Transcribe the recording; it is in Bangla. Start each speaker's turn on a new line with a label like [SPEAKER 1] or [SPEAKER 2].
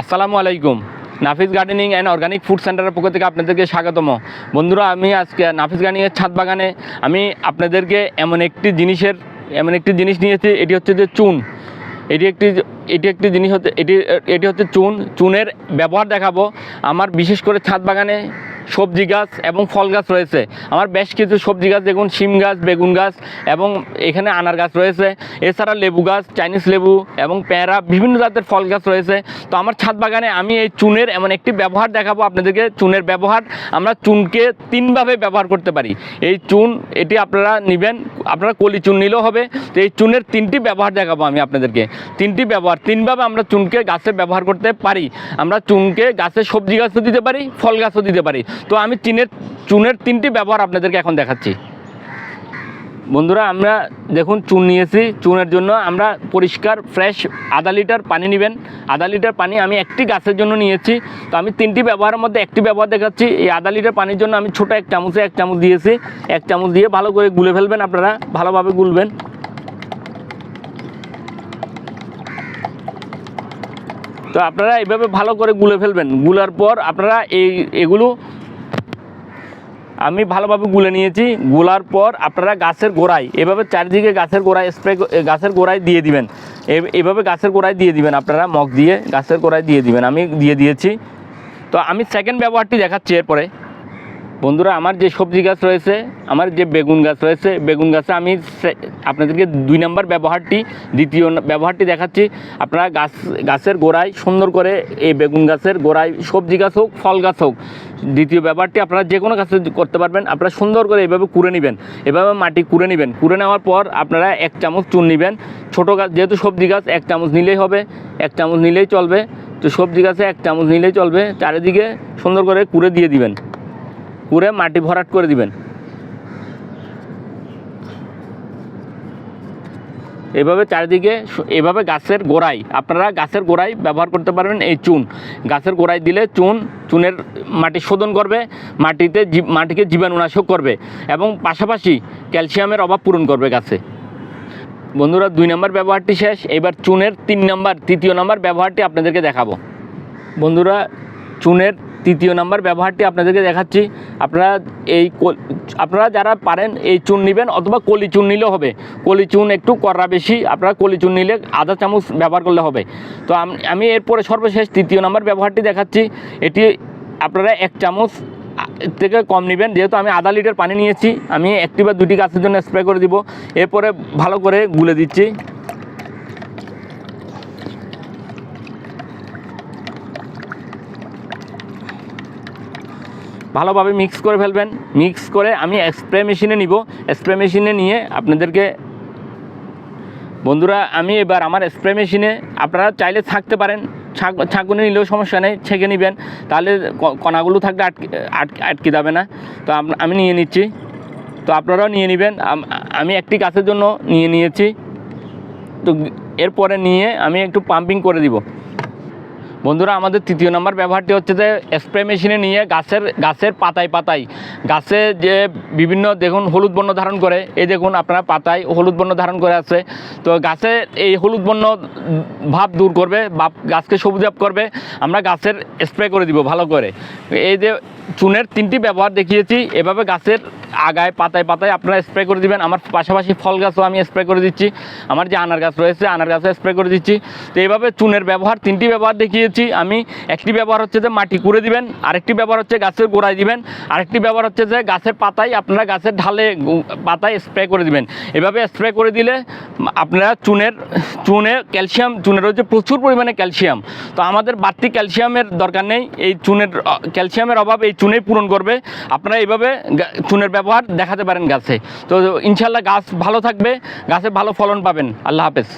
[SPEAKER 1] আসসালামু আলাইকুম। Nafis gardening and organic food সেন্টারের পক্ষ থেকে আপনাদেরকে স্বাগতম। বন্ধুরা, আমি আজকে নাফিস গার্ডেনিংয়ের ছাদ বাগানে আমি আপনাদেরকে এমন একটি জিনিসের, এমন একটি জিনিস নিয়েছি, এটি হচ্ছে যে চুন। এটি একটি এটি একটি জিনিস হচ্ছে এটি এটি হচ্ছে চুন। চুনের ব্যবহার দেখাবো। আমার বিশেষ করে ছাদ বাগানে সবজি গাছ এবং ফল গাছ রয়েছে। আমার বেশ কিছু সবজি গাছ, দেখুন শিম গাছ, বেগুন গাছ এবং এখানে আনার গাছ রয়েছে। এছাড়া লেবু গাছ, চাইনিজ লেবু এবং পেয়ারা, বিভিন্ন জাতের ফল গাছ রয়েছে। তো আমার ছাদ বাগানে আমি এই চুনের এমন একটি ব্যবহার দেখাবো আপনাদেরকে। চুনের ব্যবহার, আমরা চুনকে তিনভাবে ব্যবহার করতে পারি। এই চুন, এটি আপনারা নেবেন, আপনারা কলি চুন নিলেও হবে। তো এই চুনের তিনটি ব্যবহার দেখাবো আমি আপনাদেরকে। তিনটি ব্যবহার, তিনভাবে আমরা চুনকে গাছে ব্যবহার করতে পারি। আমরা চুনকে গাছে সবজি গাছও দিতে পারি, ফল গাছও দিতে পারি। তো আমি চীনের চুনের তিনটি ব্যবহার আপনাদেরকে এখন দেখাচ্ছি। বন্ধুরা, আমরা দেখুন চুন নিয়েছি, চুনের জন্য আমরা পরিষ্কার ফ্রেশ আধা লিটার পানি নেবেন। আধা লিটার পানি আমি একটি গাছের জন্য নিয়েছি। তো আমি তিনটি ব্যবহারের মধ্যে একটি ব্যবহার দেখাচ্ছি। এই আধা লিটার পানির জন্য আমি ছোটো এক চামচে এক চামচ দিয়েছি। এক চামচ দিয়ে ভালো করে গুলে ফেলবেন আপনারা, ভালোভাবে গুলবেন। তো আপনারা এইভাবে ভালো করে গুলে ফেলবেন। গুলার পর আপনারা এই, এগুলো আমি ভালোভাবে গুলে নিয়েছি। গুলার পর আপনারা গাছের গোড়ায়, এভাবে চারিদিকে গাছের গোড়ায় স্প্রে গাছের গোড়ায় দিয়ে দিবেন। এভাবে গাছের গোড়ায় দিয়ে দিবেন আপনারা, মগ দিয়ে গাছের গোড়ায় দিয়ে দিবেন। আমি দিয়ে দিয়েছি। তো আমি সেকেন্ড ব্যবহারটি দেখাচ্ছি এরপরে। বন্ধুরা, আমার যে সবজি গাছ রয়েছে, আমার যে বেগুন গাছ রয়েছে, বেগুন গাছে আমি আপনাদেরকে দুই নম্বর ব্যবহারটি, দ্বিতীয় ব্যবহারটি দেখাচ্ছি। আপনারা গাছ, গাছের গোড়ায় সুন্দর করে এই বেগুন গাছের গোড়ায় সবজি গাছ হোক, ফল গাছ হোক, দ্বিতীয় ব্যবহারটি আপনারা যে কোনো গাছে করতে পারবেন। আপনারা সুন্দর করে এভাবে কুড়ে নেবেন। এভাবে মাটি কুড়ে নেবেন। কুড়ে নেওয়ার পর আপনারা এক চামচ চুন নেবেন। ছোটো গাছ, যেহেতু সবজি গাছ, এক চামচ নিলেই হবে, এক চামচ নিলেই চলবে। তো সবজি গাছে এক চামচ নিলেই চলবে। চারিদিকে সুন্দর করে কুড়ে দিয়ে দিবেন। কুড়ে মাটি ভরাট করে দিবেন। এভাবে চারিদিকে এভাবে গাছের গোড়ায়, আপনারা গাছের গোড়ায় ব্যবহার করতে পারবেন এই চুন। গাছের গোড়ায় দিলে চুন, চুনের মাটি শোধন করবে, মাটিতে মাটিকে জীবাণুনাশক করবে এবং পাশাপাশি ক্যালসিয়ামের অভাব পূরণ করবে গাছে। বন্ধুরা, দুই নম্বর ব্যবহারটি শেষ। এবার চুনের তিন নম্বর, তৃতীয় নম্বর ব্যবহারটি আপনাদেরকে দেখাবো। বন্ধুরা, চুনের তৃতীয় নাম্বার ব্যবহারটি আপনাদেরকে দেখাচ্ছি। আপনারা এই আপনারা যারা পারেন এই চুন নেবেন অথবা কলি চুন নিলেও হবে। কলি চুন একটু কড়া বেশি, আপনারা কলি চুন নিলে আধা চামচ ব্যবহার করলে হবে। তো আমি এরপরে সর্বশেষ তৃতীয় নাম্বার ব্যবহারটি দেখাচ্ছি। এটি আপনারা এক চামচ থেকে কম নেবেন, যেহেতু আমি আধা লিটার পানি নিয়েছি। আমি একটি বা দুটি গাছের জন্য স্প্রে করে দিব। এরপরে ভালো করে গুলে দিচ্ছি। ভালোভাবে মিক্স করে ফেলবেন। মিক্স করে আমি স্প্রে মেশিনে নিব। স্প্রে মেশিনে নিয়ে আপনাদেরকে বন্ধুরা, আমি এবার আমার স্প্রে মেশিনে আপনারা চাইলে থাকতে পারেন। ছাক ছাঁকুনি নিলেও সমস্যা নেই, ছেঁকে নেবেন। তাহলে কণাগুলো থাকলে আটকে আটকে আটকে যাবে না। তো আমি নিয়ে নিচ্ছি। তো আপনারাও নিয়ে নেবেন। আমি একটি গাছের জন্য নিয়ে নিয়েছি। তো এরপরে নিয়ে আমি একটু পাম্পিং করে দিব। বন্ধুরা, আমাদের তৃতীয় নম্বর ব্যবহারটি হচ্ছে যে স্প্রে মেশিনে নিয়ে গাছের গাছের পাতায় পাতায়, গাছে যে বিভিন্ন দেখুন হলুদ বর্ণ ধারণ করে, এই দেখুন আপনারা পাতায় হলুদ বর্ণ ধারণ করে আছে। তো গাছে এই হলুদ বর্ণ ভাব দূর করবে, বা গাছকে সবুজাব করবে, আমরা গাছের স্প্রে করে দিব ভালো করে। এই যে চুনের তিনটি ব্যবহার দেখিয়েছি, এভাবে গাছের আগায় পাতায় পাতায় আপনারা স্প্রে করে দিবেন। আমার পাশাপাশি ফল গাছও আমি স্প্রে করে দিচ্ছি। আমার যে আনার গাছ রয়েছে, আনার গাছও স্প্রে করে দিচ্ছি। তো এইভাবে চুনের ব্যবহার, তিনটি ব্যবহার দেখিয়েছি আমি একটি ব্যবহার হচ্ছে যে মাটি কুড়ে দিবেন, আরেকটি ব্যবহার হচ্ছে গাছের গোড়ায় দিবেন, আরেকটি ব্যবহার হচ্ছে যে গাছের পাতায় আপনারা গাছের ঢালে পাতায় স্প্রে করে দিবেন। এভাবে স্প্রে করে দিলে আপনারা চুনের, চুনে ক্যালসিয়াম, চুনের হচ্ছে প্রচুর পরিমাণে ক্যালসিয়াম। তো আমাদের বাড়তি ক্যালসিয়ামের দরকার নেই, এই চুনের ক্যালসিয়ামের অভাব এই চুনেই পূরণ করবে। আপনারা এইভাবে চুনের ব্যবহার দেখাতে পারেন গাছে। তো ইনশাল্লাহ গাছ ভালো থাকবে, গাছে ভালো ফলন পাবেন। আল্লাহ হাফেজ।